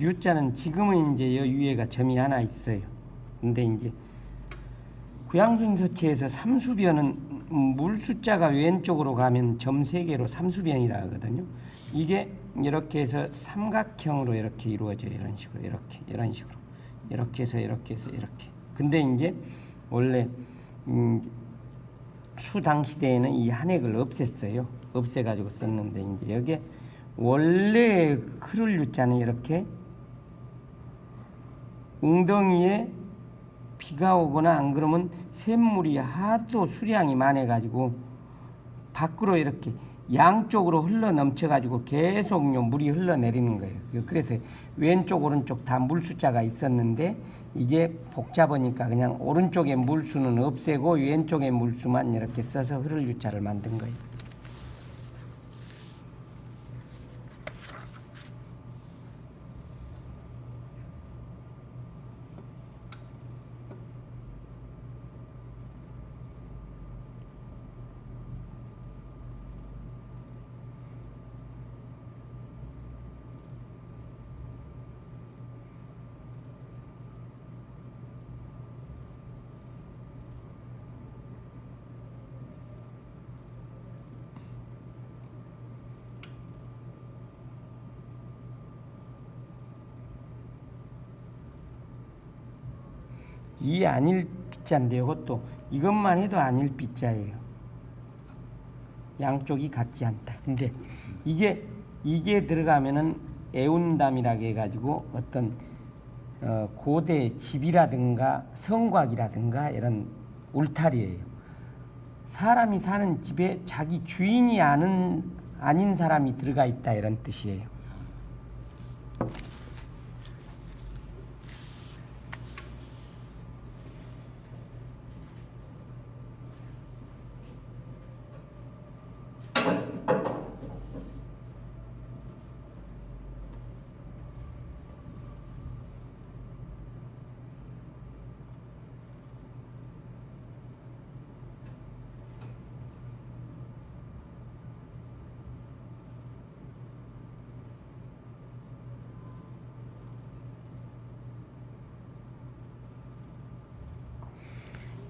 U자는 지금은 이제 여 위에가 점이 하나 있어요. 근데 이제 구양순서체에서 삼수변은 물 숫자가 왼쪽으로 가면 점 세 개로 삼수변이라 하거든요. 이게 이렇게 해서 삼각형으로 이렇게 이루어져요. 이런 식으로 이렇게 이런 식으로 이렇게 해서 이렇게 해서 이렇게. 근데 이제 원래 음, 수당 시대에는 이 한획을 없앴어요. 없애가지고 썼는데 이제 여기에 원래 크를 유자는 이렇게 웅덩이에 비가 오거나 안 그러면 샘물이 하도 수량이 많아가지고 밖으로 이렇게 양쪽으로 흘러 넘쳐가지고 계속 요 물이 흘러내리는 거예요. 그래서 왼쪽 오른쪽 다 물 숫자가 있었는데 이게 복잡하니까 그냥 오른쪽에 물수는 없애고 왼쪽에 물수만 이렇게 써서 흐를 유자를 만든 거예요. 이 아닐 빗자인데 이것도 이것만 해도 아닐 빗자예요. 양쪽이 같지 않다. 근데 이게 이게 들어가면은 애운담이라고 해가지고 어떤 어, 고대 집이라든가 성곽이라든가 이런 울타리예요. 사람이 사는 집에 자기 주인이 아는 아닌 사람이 들어가 있다 이런 뜻이에요.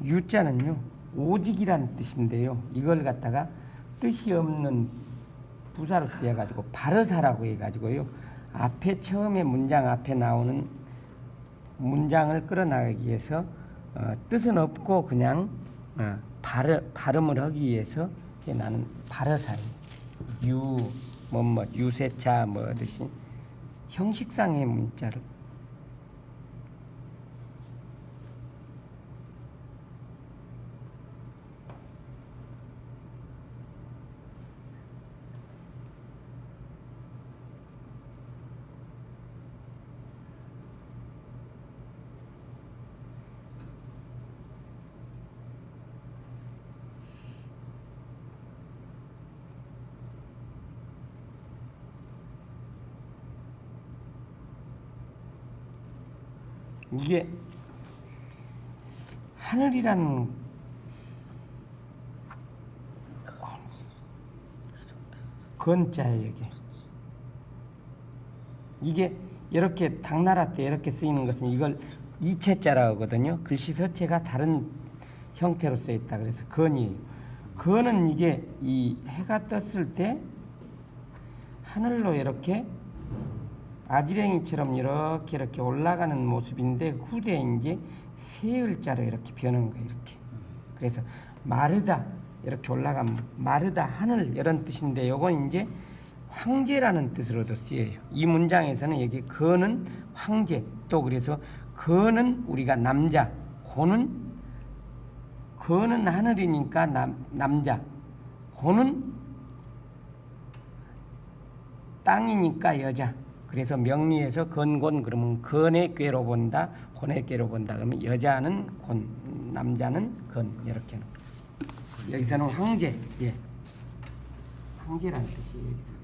유자는요 오직이란 뜻인데요. 이걸 갖다가 뜻이 없는 부사로 쓰여가지고 바르사라고 해가지고요. 앞에 처음에 문장 앞에 나오는 문장을 끌어나가기 위해서 어, 뜻은 없고 그냥 어, 발음, 발음을 하기 위해서 나는 바르사예요. 유, 뭐뭐 유세차 뭐 하듯이 형식상의 문자를 이게 하늘이라는 건자예요 이게 이게 이렇게 당나라 때 이렇게 쓰이는 것은 이걸 이체자라고 하거든요. 글씨 서체가 다른 형태로 써 있다. 그래서 건이에요. 건은 이게 이 해가 떴을 때 하늘로 이렇게 아지랭이처럼 이렇게 이렇게 올라가는 모습인데 후대에 이제 세을자로 이렇게 변한 거예요 이렇게. 그래서 마르다 이렇게 올라가면 마르다 하늘 이런 뜻인데 요건 이제 황제라는 뜻으로도 쓰여요. 이 문장에서는 여기 거는 황제 또 그래서 거는 우리가 남자 고는 거는 하늘이니까 남, 남자 고는 땅이니까 여자 그래서 명리에서 건곤 그러면 건의 꾀로 본다, 혼의 꾀로 본다. 그러면 여자는 곤, 남자는 건 이렇게. 여기서는 황제, 예, 황제라는 뜻이에요. 여기서.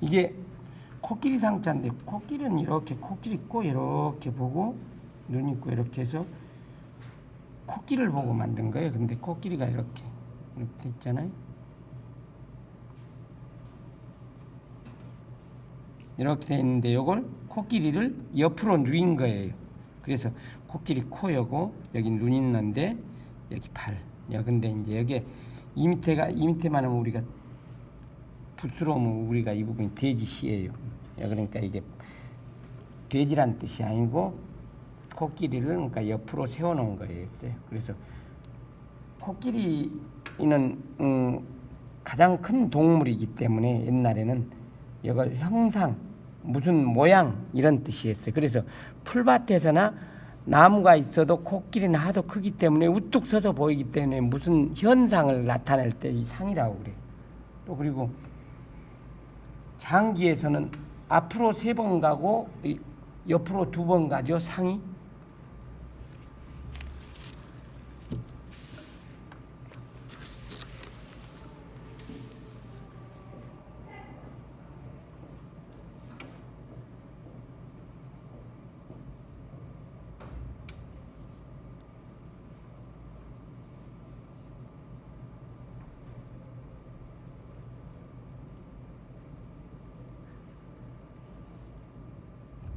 이게 코끼리 상자인데 코끼리는 이렇게 코끼리 있고 이렇게 보고 눈 있고 이렇게 해서 코끼리를 보고 만든 거예요. 근데 코끼리가 이렇게 이렇게 돼 있잖아요. 이렇게 돼 있는데 이걸 코끼리를 옆으로 누인 거예요. 그래서 코끼리 코여고 여기 눈 있는데 여기 발. 야 근데 이제 여기 이 밑에가 이 밑에만 하면 우리가 부스러우면 우리가 이 부분이 돼지시예요. 야 그러니까 이게 돼지란 뜻이 아니고 코끼리를 그러니까 옆으로 세워놓은 거예요. 그래서 코끼리는 음, 가장 큰 동물이기 때문에 옛날에는 이걸 형상 무슨 모양 이런 뜻이었어요. 그래서 풀밭에서나 나무가 있어도 코끼리는 하도 크기 때문에 우뚝 서서 보이기 때문에 무슨 현상을 나타낼 때 이 상이라고 그래요. 또 그리고 장기에서는 앞으로 세 번 가고 이 옆으로 두 번 가죠 상이.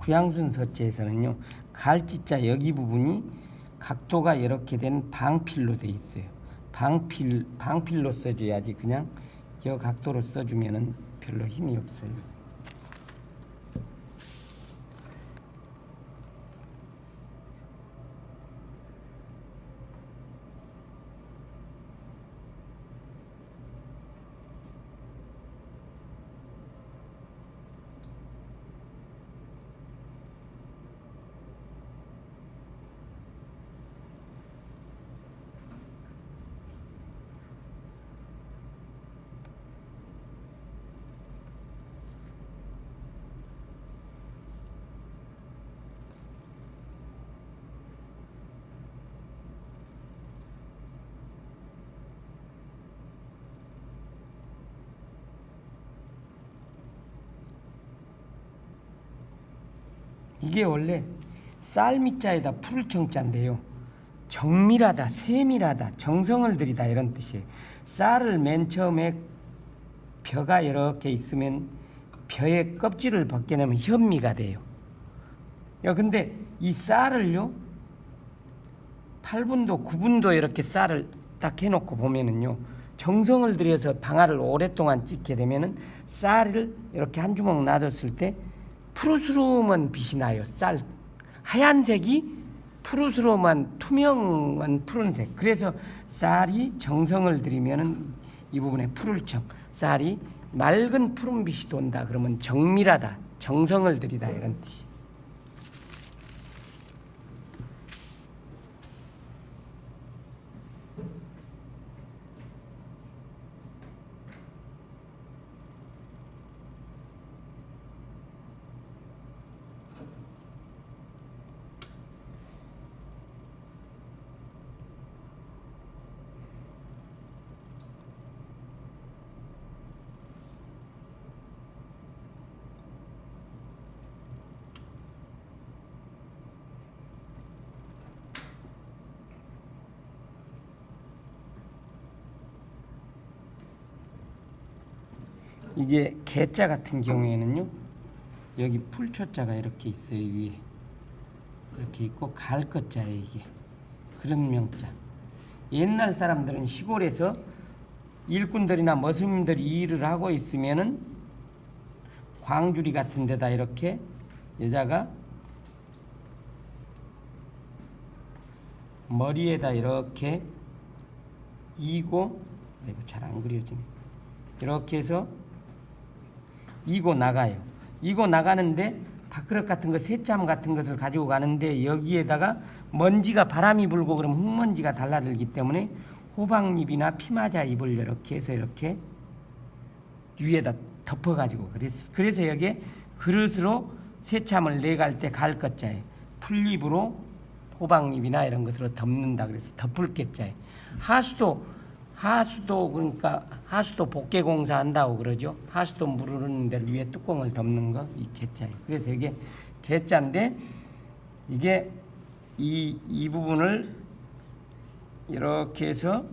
구양순 서체에서는요 갈지자 여기 부분이 각도가 이렇게 된 방필로 돼 있어요. 방필 방필로 써줘야지 그냥 여 각도로 써주면은 별로 힘이 없어요. 이게 원래 쌀미자에다 풀을 청자인데요. 정밀하다, 세밀하다, 정성을 들이다 이런 뜻이에요. 쌀을 맨 처음에 벼가 이렇게 있으면 벼의 껍질을 벗겨내면 현미가 돼요. 야, 근데 이 쌀을요, 8분도, 9분도 이렇게 쌀을 딱 해놓고 보면은요, 정성을 들여서 방아를 오랫동안 찍게 되면은 쌀을 이렇게 한 주먹 놔뒀을 때 푸르스름한 빛이 나요. 쌀 하얀색이 푸르스름한 투명한 푸른색. 그래서 쌀이 정성을 들이면은 이 부분에 푸를청. 쌀이 맑은 푸른빛이 돈다. 그러면 정밀하다. 정성을 들이다 이런 뜻이. 이게 개자 같은 경우에는요 여기 풀초자가 이렇게 있어요 위에. 그렇게 있고 갈것자예요 이게. 그런 명자. 옛날 사람들은 시골에서 일꾼들이나 머슴들이 일을 하고 있으면은 광주리 같은 데다 이렇게 여자가 머리에다 이렇게 이고 아이고 잘 안 그려지네. 이렇게 해서 이고 나가요. 이고 나가는데 밥그릇 같은 거, 새참 같은 것을 가지고 가는데 여기에다가 먼지가 바람이 불고 그러면 흙먼지가 달라들기 때문에 호박잎이나 피마자 잎을 이렇게 해서 이렇게 위에다 덮어가지고 그래서, 그래서 여기에 그릇으로 새참을 내갈 때 갈 것자에 풀잎으로 호박잎이나 이런 것으로 덮는다 그래서 덮을 게자에 하수도 하수도 그러니까 하수도 복개 공사 한다고 그러죠. 하수도 물 흐르는 데를 위에 뚜껑을 덮는 거 이 개자예요. 그래서 이게 개자인데 이게 이, 이 부분을 이렇게 해서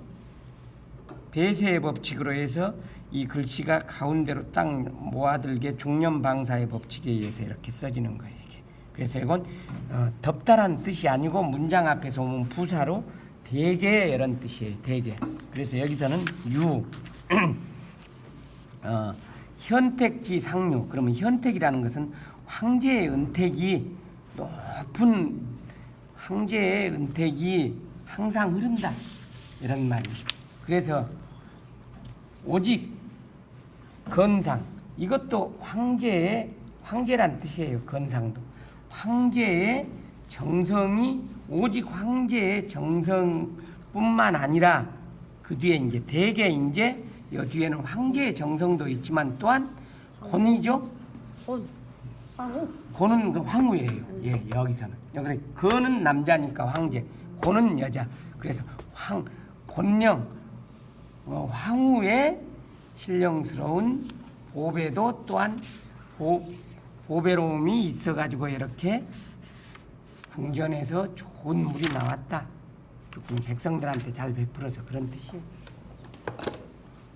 배수의 법칙으로 해서 이 글씨가 가운데로 딱 모아들게 중년 방사의 법칙에 의해서 이렇게 써지는 거예요. 이게. 그래서 이건 어, 덮다란 뜻이 아니고 문장 앞에서 오면 부사로 대개 이런 뜻이에요. 대개. 그래서 여기서는 유 어, 현택지 상류. 그러면 현택이라는 것은 황제의 은택이 높은 황제의 은택이 항상 흐른다 이런 말이에요. 그래서 오직 건상 이것도 황제의 황제란 뜻이에요. 건상도 황제의 정성이 오직 황제의 정성뿐만 아니라 그 뒤에 이제 대개 이제 여 뒤에는 황제의 정성도 있지만 또한 권이죠. 혼. 황후. 고는 그 황후예요. 예, 여기서는. 여기 거는 남자니까 황제, 고는 여자. 그래서 황 본령 어, 황후의 신령스러운 보배도 또한 보, 보배로움이 있어가지고 이렇게 궁전에서 좋은 물이 나왔다. 백성들한테 잘 베풀어서 그런 뜻이에요.